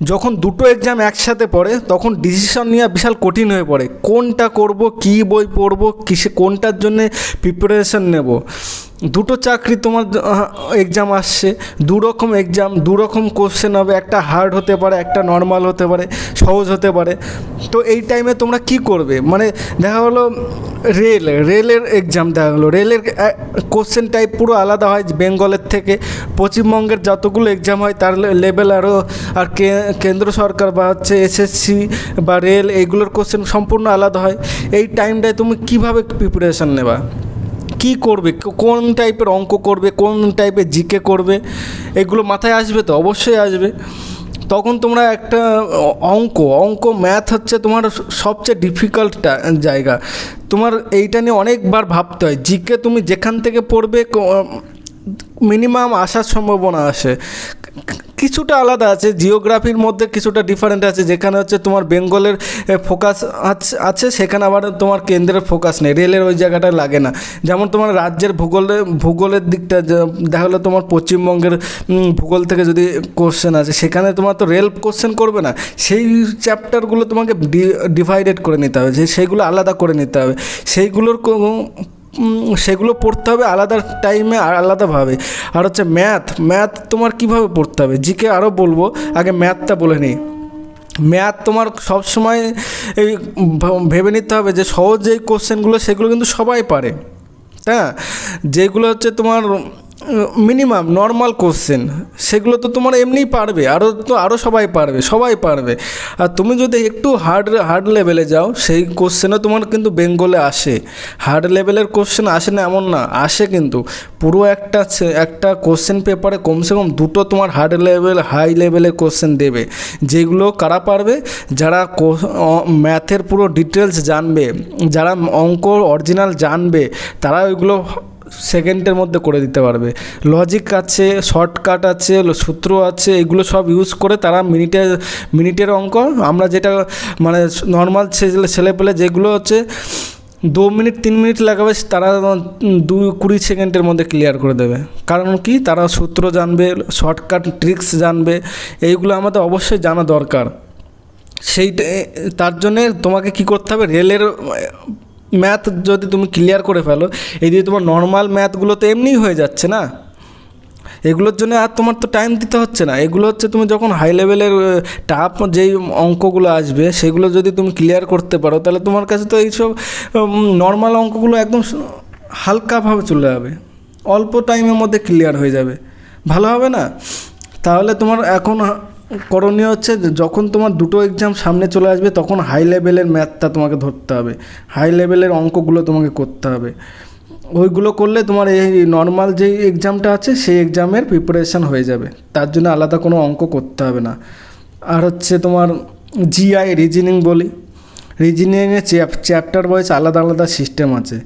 যখন দুটো এক্সাম একসাথে পড়ে, তখন ডিসিশন নেওয়া বিশাল কঠিন হয়ে পড়ে। কোনটা করব, কি বই পড়ব, কিসে, কোনটার জন্যে প্রিপারেশন নেব? দুটো চাকরি তোমার এক্সাম আসছে। দু রকম এক্সাম দু রকম কোশ্চেন হবে। একটা হার্ড হতে পারে, একটা নর্মাল হতে পারে, সহজ হতে পারে। তো এই টাইমে তোমরা কি করবে? মানে দেখা হলো রেল রেলের এক্সাম দেখা হলো রেলের কোশ্চেন টাইপ পুরো আলাদা হয় বেঙ্গলের থেকে। পশ্চিমবঙ্গের যতগুলো এক্সাম হয়, তার লেভেল আরও আর কেন্দ্র সরকার বা হচ্ছে এসএসসি বা রেল এইগুলোর কোশ্চেন সম্পূর্ণ আলাদা হয়। এই টাইমটায় তুমি কীভাবে প্রিপারেশান নেবা? কি করবে? কোন টাইপের অঙ্ক করবে? কোন টাইপের জিকে করবে? এগুলো মাথায় আসবে তো? অবশ্যই আসবে। তখন তোমরা একটা অঙ্ক অঙ্ক ম্যাথ হচ্ছে তোমার সবচেয়ে ডিফিকাল্ট জায়গা। তোমার এইটা নিয়ে অনেকবার ভাবতে হয়। জিকে তুমি যেখান থেকে পড়বে মিনিমাম আসার সম্ভাবনা আসে। কিছুটা আলাদা আছে জিওগ্রাফির মধ্যে কিছুটা ডিফারেন্ট আছে, যেখানে হচ্ছে তোমার বেঙ্গলের ফোকাস আছে সেখানে আবার তোমার কেন্দ্রের ফোকাস নেই, রেলের ওই জায়গাটা লাগে না। যেমন তোমার রাজ্যের ভূগোলে, ভূগোলের দিকটা দেখা গেলো তোমার পশ্চিমবঙ্গের ভূগোল থেকে যদি কোশ্চেন আছে সেখানে তোমার তো রেল কোশ্চেন করবে না, সেই চ্যাপ্টারগুলো তোমাকে ডিভাইডেড করে নিতে হবে, যে, সেইগুলো আলাদা করে নিতে হবে। সেইগুলোর সেগুলো পড়তে হবে আলাদা টাইমে আর আলাদাভাবে। আর হচ্ছে ম্যাথ ম্যাথ তোমার কীভাবে পড়তে হবে? জিকে আরও বলব, আগে ম্যাথটা বলে নিই। ম্যাথ তোমার সব সময় এই ভেবে নিতে হবে যে সহজ যেই কোশ্চেনগুলো সেগুলো কিন্তু সবাই পারে। হ্যাঁ? যেগুলো হচ্ছে তোমার মিনিমাম নর্মাল কোশ্চেন সেগুলো তো তোমার এমনিই পারবে আরও তো আরও সবাই পারবে সবাই পারবে। আর তুমি যদি একটু হার্ড হার্ড লেভেলে যাও, সেই কোশ্চেনও তোমার কিন্তু বেঙ্গলে আসে। হার্ড লেভেলের কোশ্চেন আসে না, এমন না, আসে কিন্তু। পুরো একটা একটা কোশ্চেন পেপারে কমসে কম দুটো তোমার হার্ড লেভেল হাই লেভেলের কোশ্চেন দেবে। যেগুলো কারা পারবে? যারা ম্যাথের পুরো ডিটেলস জানবে, যারা অঙ্ক অরিজিনাল জানবে, তারা ওইগুলো সেকেন্ডের মধ্যে করে দিতে পারবে। লজিক আছে শর্টকাট আছে, সূত্র আছে, এগুলো সব ইউজ করে তারা মিনিটে, মিনিটের অঙ্ক, আমরা যেটা মানে নর্মাল ছেলে পেলে যেগুলো হচ্ছে, দু মিনিট, তিন মিনিট লাগাবে, তারা দু কুড়ি সেকেন্ডের মধ্যে ক্লিয়ার করে দেবে। কারণ কি? তারা সূত্র জানবে শর্টকাট ট্রিক্স জানবে, এইগুলো আমাদের অবশ্যই জানা দরকার। সেই তার জন্যে তোমাকে কি করতে হবে? রেলের ম্যাথ যদি তুমি ক্লিয়ার করে ফেলো, এই দিয়ে তোমার নর্মাল ম্যাথগুলো তো এমনিই হয়ে যাচ্ছে না? এগুলোর জন্য আর তোমার তো টাইম দিতে হচ্ছে না। এগুলো হচ্ছে তুমি যখন হাই লেভেলের টাফ যেই অঙ্কগুলো আসবে, সেগুলো যদি তুমি ক্লিয়ার করতে পারো, তাহলে তোমার কাছে তো এইসব নর্মাল অঙ্কগুলো একদম হালকাভাবে চলে যাবে। অল্প টাইমের মধ্যে ক্লিয়ার হয়ে যাবে। ভালো হবে না? তাহলে তোমার এখন করণীয় হচ্ছে যখন তোমার দুটো এক্সাম সামনে চলে আসবে, তখন হাই লেভেলের ম্যাথটা তোমাকে ধরতে হবে। হাই লেভেলের অঙ্কগুলো তোমাকে করতে হবে। ওইগুলো করলে তোমার এই নর্মাল যেই এক্সামটা আছে, সেই এক্সামের প্রিপারেশান হয়ে যাবে। তার জন্য আলাদা কোনো অঙ্ক করতে হবে না। আর হচ্ছে তোমার জিআই রিজনিং বলি। রিজনিংয়ে চ্যাপ্টার ওয়াইজ আলাদা আলাদা সিস্টেম আছে।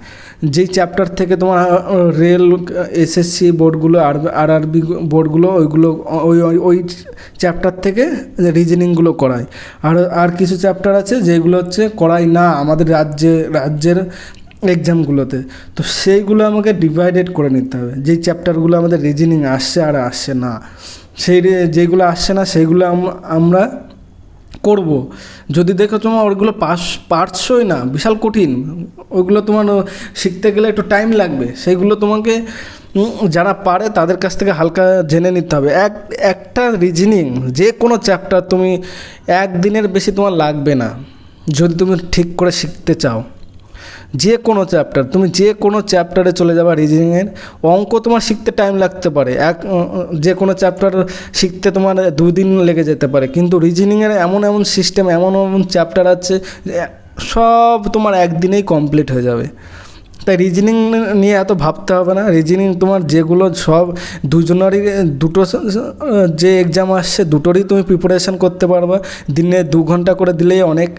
যেই চ্যাপ্টার থেকে তোমার রেল, এসএসসি বোর্ডগুলো, আর আর আরবি বোর্ডগুলো, ওইগুলো, ওই ওই চ্যাপ্টার থেকে রিজনিংগুলো করায়। আর আর কিছু চ্যাপ্টার আছে যেগুলো হচ্ছে করায় না আমাদের রাজ্যে, রাজ্যের এক্সামগুলোতে। তো সেইগুলো আমাকে ডিভাইডেড করে নিতে হবে। যেই চ্যাপ্টারগুলো আমাদের রিজনিং আসছে আর আসছে না। সেই যেগুলো আসছে না, সেইগুলো আম- আমরা করব। যদি দেখো তোমার ওইগুলো পাস, পারছই না, বিশাল কঠিন। ওইগুলো তোমার শিখতে গেলে একটু টাইম লাগবে। সেইগুলো তোমাকে যারা পারে তাদের কাছ থেকে হালকা জেনে নিতে হবে। এক, একটা রিজনিং যে কোনো চ্যাপ্টার তুমি একদিনের বেশি তোমার লাগবে না। যদি তুমি ঠিক করে শিখতে চাও। যে কোনো চ্যাপ্টার তুমি যে কোনো চ্যাপ্টারে চলে যাবা রিজনিংয়ের অঙ্ক তোমার শিখতে টাইম লাগতে পারে। এক যে কোনো চ্যাপ্টার শিখতে তোমার দুই দিন লেগে যেতে পারে। কিন্তু রিজনিংয়ের এমন এমন সিস্টেম এমন এমন চ্যাপ্টার আছে সব তোমার একদিনেই কমপ্লিট হয়ে যাবে। তাই রিজনিং নিয়ে এত ভাবতে হবে না। রিজনিং তোমার যেগুলো সব দুজনেরই, দুটো যে এক্সাম আসছে দুটোরই তুমি প্রিপারেশান করতে পারবে। দিনে দু ঘণ্টা করে দিলেই অনেক।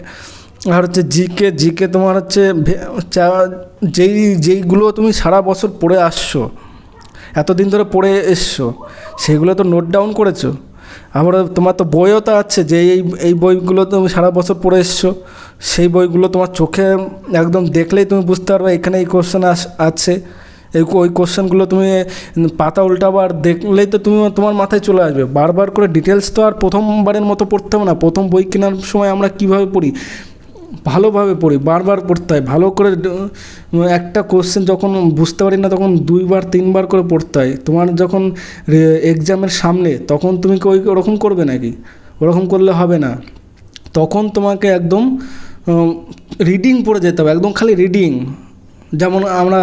আর হচ্ছে জিকে জিকে তোমার হচ্ছে যেই, যেইগুলো তুমি সারা বছর পড়ে আসছো, এতদিন ধরে পড়ে এসছো, সেগুলো তো নোট ডাউন করেছ। আবার তোমার তো বইও তো আছে যে এই এই বইগুলো তুমি সারা বছর পড়ে এসছো, সেই বইগুলো তোমার চোখে একদম দেখলেই তুমি বুঝতে পারবে এখানে এই কোশ্চেন আছে, এই ওই কোশ্চেনগুলো তুমি পাতা উল্টাবার দেখলেই তো তুমি তোমার মাথায় চলে আসবে। বারবার করে ডিটেলস তো আর প্রথমবারের মতো পড়তে হবে না, প্রথম বই কেনার সময় আমরা কীভাবে পড়ি? ভালোভাবে পড়ি, বারবার পড়তে হয়। ভালো করে একটা কোশ্চেন যখন বুঝতে পারি না, তখন দুইবার, তিনবার করে পড়তে হয়। তোমার যখন এক্সামের সামনে, তখন তুমি ওই, ওরকম করবে নাকি? ওরকম করলে হবে না। তখন তোমাকে একদম রিডিং পড়ে যেতে হবে, একদম খালি রিডিং যেমন আমরা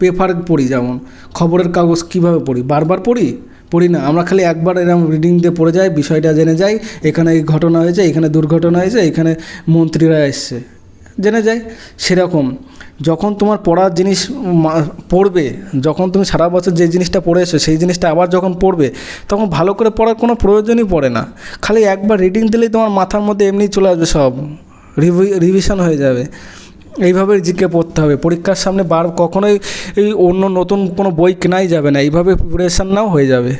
পেপার পড়ি, যেমন খবরের কাগজ কীভাবে পড়ি? বারবার পড়ি? পড়ি না। আমরা খালি একবার এরকম রিডিং দিয়ে পড়ে যাই, বিষয়টা জেনে যাই, এখানে এই ঘটনা হয়েছে, এখানে দুর্ঘটনা হয়েছে, এখানে মন্ত্রীরা এসছে। জেনে যাই, সেরকম। যখন তোমার পড়ার জিনিস পড়বে, যখন তুমি সারা বছর যে জিনিসটা পড়ে এসো সেই জিনিসটা আবার যখন পড়বে, তখন ভালো করে পড়ার কোনো প্রয়োজনই পড়ে না। খালি একবার রিডিং দিলেই তোমার মাথার মধ্যে এমনি চলে আসবে সব। রিভি রিভিশন হয়ে যাবে। এইভাবে জিকে পড়তে হবে। পরীক্ষার সামনে বার কখনোই এই অন্য নতুন কোনো বই কেনাই যাবে না। এইভাবে প্রিপারেশান নাও হয়ে যাবে।